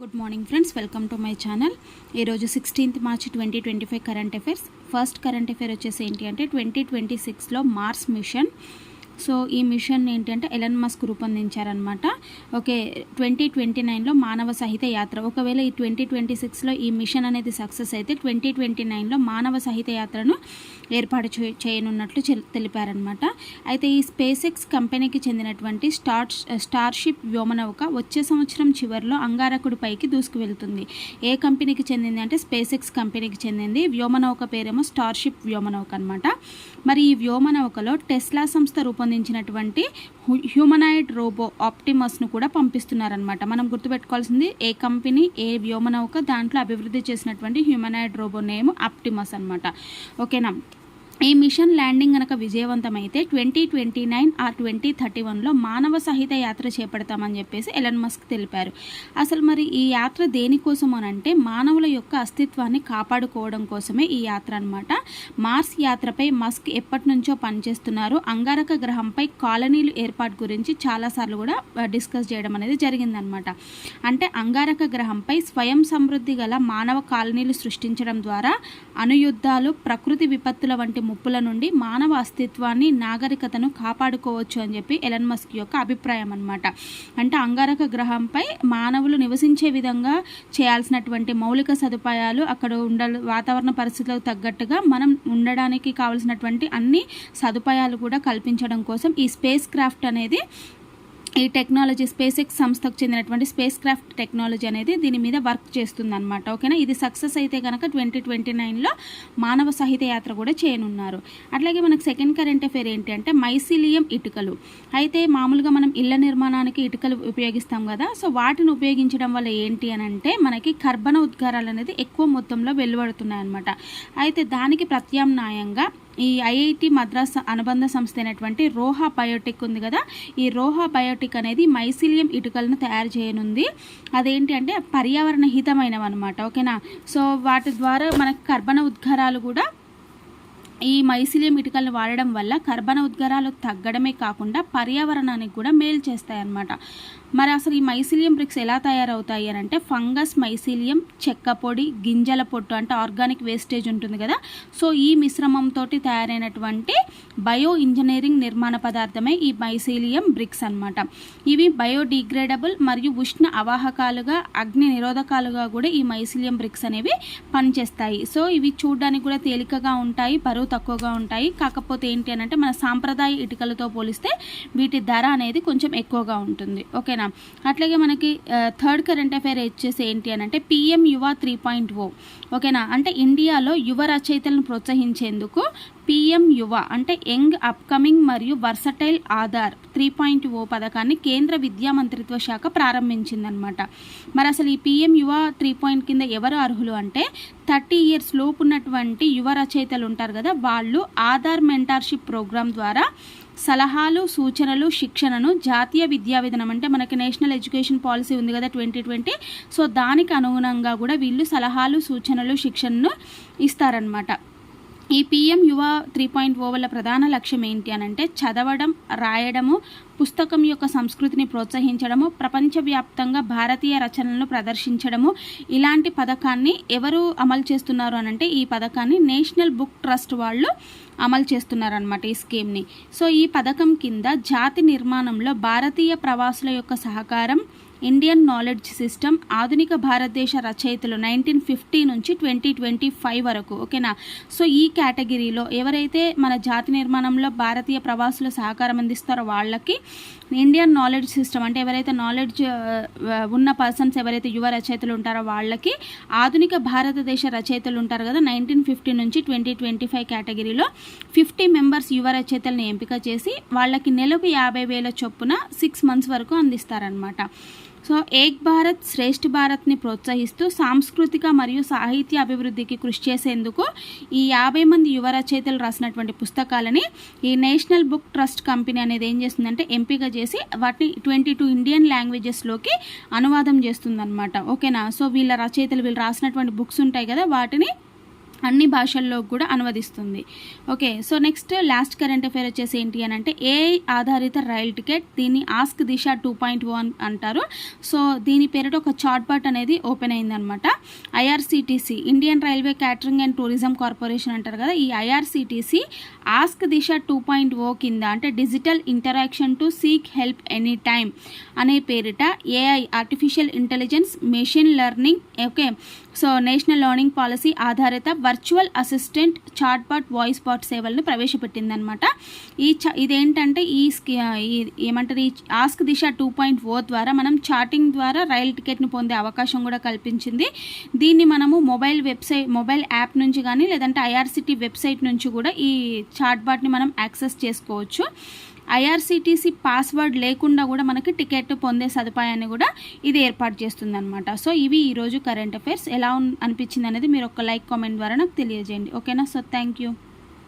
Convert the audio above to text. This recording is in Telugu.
Good morning friends welcome to my channel ఈరోజు sixteenth March twenty twenty five current affairs first current affair వచ్చేసి ఏంటి అంటే ట్వంటీ ట్వంటీ సిక్స్లో మార్స్ మిషన్ సో ఈ మిషన్ ఏంటంటే ఎలన్ మస్క్ రూపొందించారనమాట ఓకే ట్వంటీ ట్వంటీ నైన్లో మానవ సహిత యాత్ర. ఒకవేళ ఈ ట్వంటీ ట్వంటీ సిక్స్లో ఈ మిషన్ అనేది సక్సెస్ అయితే ట్వంటీ ట్వంటీ నైన్లో మానవ సహిత యాత్రను ఏర్పాటు చేయనున్నట్లు తెలిపారనమాట అయితే ఈ స్పేస్ ఎక్స్ కంపెనీకి చెందినటువంటి స్టార్ స్టార్షిప్ వ్యోమనౌక వచ్చే సంవత్సరం చివరిలో అంగారకుడి పైకి దూసుకు వెళ్తుంది ఏ కంపెనీకి చెందింది అంటే స్పేస్ ఎక్స్ కంపెనీకి చెందింది. వ్యోమనౌక పేరేమో స్టార్షిప్ వ్యోమనౌక అనమాట మరి ఈ వ్యోమనౌకలో టెస్లా సంస్థ రూపొంది సంబంధించినటువంటి హ్యూమనాయిడ్ రోబో ఆప్టిమస్ను కూడా పంపిస్తున్నారనమాట మనం గుర్తుపెట్టుకోవాల్సింది ఏ కంపెనీ ఏ వ్యోమనౌక దాంట్లో అభివృద్ధి చేసినటువంటి హ్యూమనాయిడ్ రోబో నేమ్ ఆప్టిమస్ అనమాట ఓకేనా? ఈ మిషన్ ల్యాండింగ్ కనుక విజయవంతమైతే twenty twenty nine or twenty thirty వన్లో మానవ సహిత యాత్ర చేపడతామని చెప్పేసి ఎలన్ మస్క్ తెలిపారు. అసలు మరి ఈ యాత్ర దేనికోసం అని అంటే మానవుల యొక్క అస్తిత్వాన్ని కాపాడుకోవడం కోసమే ఈ యాత్ర అనమాట మార్స్ యాత్రపై మస్క్ ఎప్పటి నుంచో పనిచేస్తున్నారు. అంగారక గ్రహంపై కాలనీలు ఏర్పాటు గురించి చాలాసార్లు కూడా డిస్కస్ చేయడం అనేది జరిగిందనమాట అంటే అంగారక గ్రహంపై స్వయం సమృద్ధి గల మానవ కాలనీలు సృష్టించడం ద్వారా అనుయుద్ధాలు ప్రకృతి విపత్తుల వంటి ముప్పుల నుండి మానవ అస్తిత్వాన్ని నాగరికతను కాపాడుకోవచ్చు అని చెప్పి ఎలన్ మస్క్ యొక్క అభిప్రాయం అనమాట అంటే అంగారక గ్రహంపై మానవులు నివసించే విధంగా చేయాల్సినటువంటి మౌలిక సదుపాయాలు అక్కడ ఉండ వాతావరణ పరిస్థితులకు తగ్గట్టుగా మనం ఉండడానికి కావలసినటువంటి అన్ని సదుపాయాలు కూడా కల్పించడం కోసం ఈ స్పేస్ క్రాఫ్ట్ అనేది ఈ టెక్నాలజీ స్పేస్ ఎక్స్ సంస్థకు చెందినటువంటి స్పేస్ క్రాఫ్ట్ టెక్నాలజీ అనేది దీని మీద వర్క్ చేస్తుంది అనమాట ఓకేనా? ఇది సక్సెస్ అయితే కనుక ట్వంటీ ట్వంటీ నైన్లో మానవ సహిత యాత్ర కూడా చేయనున్నారు. అట్లాగే మనకు సెకండ్ కరెంట్ అఫేర్ ఏంటి అంటే మైసిలియం ఇటుకలు. అయితే మామూలుగా మనం ఇళ్ళ నిర్మాణానికి ఇటుకలు ఉపయోగిస్తాం కదా సో వాటిని ఉపయోగించడం వల్ల ఏంటి అని అంటే మనకి కర్బన ఉద్గారాలు అనేది ఎక్కువ మొత్తంలో వెలువడుతున్నాయి అనమాట అయితే దానికి ప్రత్యామ్నాయంగా ఈ ఐఐటి మద్రాస్ అనుబంధ సంస్థ అయినటువంటి రోహా బయోటెక్ ఉంది కదా ఈ రోహా బయోటెక్ అనేది మైసిలియం ఇటుకలను తయారు చేయనుంది. అదేంటి అంటే పర్యావరణ హితమైనవి అనమాట ఓకేనా? సో వాటి ద్వారా మనకు కర్బన ఉద్గారాలు కూడా ఈ మైసిలియం ఇటుకలను వాడడం వల్ల కర్బన ఉద్గారాలు తగ్గడమే కాకుండా పర్యావరణానికి కూడా మేలు చేస్తాయి అన్నమాట మరి అసలు ఈ మైసిలియం బ్రిక్స్ ఎలా తయారవుతాయి అని అంటే ఫంగస్ మైసిలియం చెక్క పొడి గింజల పొట్టు అంటే ఆర్గానిక్ వేస్టేజ్ ఉంటుంది కదా. సో ఈ మిశ్రమంతో తయారైనటువంటి బయో ఇంజనీరింగ్ నిర్మాణ పదార్థమే ఈ మైసిలియం బ్రిక్స్ అనమాట ఇవి బయోడిగ్రేడబుల్ మరియు ఉష్ణ అవాహకాలుగా అగ్ని నిరోధకాలుగా కూడా ఈ మైసిలియం బ్రిక్స్ అనేవి పనిచేస్తాయి. సో ఇవి చూడడానికి కూడా తేలికగా ఉంటాయి బరువు తక్కువగా ఉంటాయి. కాకపోతే ఏంటి అని అంటే మన సాంప్రదాయ ఇటుకలతో పోలిస్తే వీటి ధర అనేది కొంచెం ఎక్కువగా ఉంటుంది. ఓకేనా? అట్లాగే మనకి థర్డ్ కరెంట్ అఫైర్ వచ్చేసి ఏంటి అని అంటే పిఎం యువ త్రీ పాయింట్ ఓ. ఓకేనా? అంటే ఇండియాలో యువ రచయితలను ప్రోత్సహించేందుకు పిఎం యువ అంటే యంగ్ అప్కమింగ్ మరియు versatile Aadhaar three point O పథకాన్ని కేంద్ర విద్యా మంత్రిత్వ శాఖ ప్రారంభించిందనమాట. మరి అసలు ఈ పిఎం యువ త్రీ పాయింట్ కింద ఎవరు అర్హులు అంటే థర్టీ ఇయర్స్ లోపు ఉన్నటువంటి యువ రచయితలు ఉంటారు కదా వాళ్ళు ఆధార్ మెంటార్షిప్ ప్రోగ్రాం ద్వారా సలహాలు సూచనలు శిక్షణను జాతీయ విద్యా విధానం అంటే మనకి నేషనల్ ఎడ్యుకేషన్ పాలసీ ఉంది కదా ట్వంటీ ట్వంటీ. సో దానికి అనుగుణంగా కూడా వీళ్ళు సలహాలు సూచనలు శిక్షణను ఇస్తారనమాట ఈ పిఎం యువ త్రీ పాయింట్ ఓ వల్ల ప్రధాన లక్ష్యం ఏంటి అని అంటే చదవడం రాయడము పుస్తకం యొక్క సంస్కృతిని ప్రోత్సహించడము ప్రపంచవ్యాప్తంగా భారతీయ రచనలను ప్రదర్శించడము. ఇలాంటి పథకాన్ని ఎవరు అమలు చేస్తున్నారు అనంటే ఈ పథకాన్ని నేషనల్ బుక్ ట్రస్ట్ వాళ్ళు అమలు చేస్తున్నారనమాట ఈ స్కీమ్ని. సో ఈ పథకం కింద జాతి నిర్మాణంలో భారతీయ ప్రవాసుల యొక్క సహకారం ఇండియన్ నాలెడ్జ్ సిస్టమ్ ఆధునిక భారతదేశ రచయితలు నైన్టీన్ ఫిఫ్టీ నుంచి ట్వంటీ ట్వంటీ ఫైవ్ వరకు ఓకేనా? సో ఈ కేటగిరీలో ఎవరైతే మన జాతి నిర్మాణంలో భారతీయ ప్రవాసుల సహకారం అందిస్తారో వాళ్ళకి ఇండియన్ నాలెడ్జ్ సిస్టమ్ అంటే ఎవరైతే నాలెడ్జ్ ఉన్న పర్సన్స్ ఎవరైతే యువ రచయితలు ఉంటారో వాళ్ళకి ఆధునిక భారతదేశ రచయితలు ఉంటారు కదా నైన్టీన్ ఫిఫ్టీ నుంచి ట్వంటీ ట్వంటీ ఫైవ్ కేటగిరీలో ఫిఫ్టీ మెంబర్స్ యువ రచయితలను ఎంపిక చేసి వాళ్ళకి నెలకు యాభై వేల చొప్పున సిక్స్ మంత్స్ వరకు అందిస్తారనమాట సో ఏక్ భారత్ శ్రేష్ఠ భారత్ని ప్రోత్సహిస్తూ సాంస్కృతిక మరియు సాహిత్య అభివృద్ధికి కృషి చేసేందుకు ఈ యాభై మంది యువ రచయితలు రాసినటువంటి పుస్తకాలని ఈ నేషనల్ బుక్ ట్రస్ట్ కంపెనీ అనేది ఏం చేస్తుందంటే ఎంపిక చేసి వాటిని ట్వంటీ టూ ఇండియన్ లాంగ్వేజెస్లోకి అనువాదం చేస్తుందన్నమాట. ఓకేనా? సో వీళ్ళ రచయితలు వీళ్ళు రాసినటువంటి బుక్స్ ఉంటాయి కదా వాటిని అన్ని భాషల్లో కూడా అనువదిస్తుంది. Okay so next last current affair వచ్చేసి ఏంటి అని అంటే ఏఐ ఆధారిత రైల్ టికెట్ దీన్ని ask Disha two point one అంటారు. సో దీని పేరిట ఒక చాట్ బాట్ అనేది ఓపెన్ అయిందనమాట. IRCTC Indian railway catering and tourism corporation అంటారు కదా ఈ IRCTC ask Disha two point O కింద అంటే digital interaction to seek help any time అనే పేరిట AI artificial intelligence machine learning okay so national learning policy ఆధారిత virtual assistant chat bot voice bot సేవలను ప్రవేశపెట్టిందనమాట ఈ చ ఇదేంటంటే ఈ స్కి ఈ- ఏమంటారు ఈ ask Disha two point O ద్వారా మనం చాటింగ్ ద్వారా రైల్ టికెట్ను పొందే అవకాశం కూడా కల్పించింది. దీన్ని మనము మొబైల్ వెబ్సైట్ మొబైల్ యాప్ నుంచి కానీ లేదంటే ఐఆర్సిటీ వెబ్సైట్ నుంచి కూడా ఈ చాట్ బాట్ని మనం యాక్సెస్ చేసుకోవచ్చు. ఐఆర్సిటీసీ పాస్వర్డ్ లేకుండా కూడా మనకి టికెట్ పొందే సదుపాయాన్ని కూడా ఇది ఏర్పాటు చేస్తుంది అనమాట సో ఇవి ఈరోజు కరెంట్ అఫైర్స్ ఎలా అనిపించింది అనేది మీరు ఒక లైక్ కామెంట్ ద్వారా నాకు తెలియజేయండి. ఓకేనా? So thank you.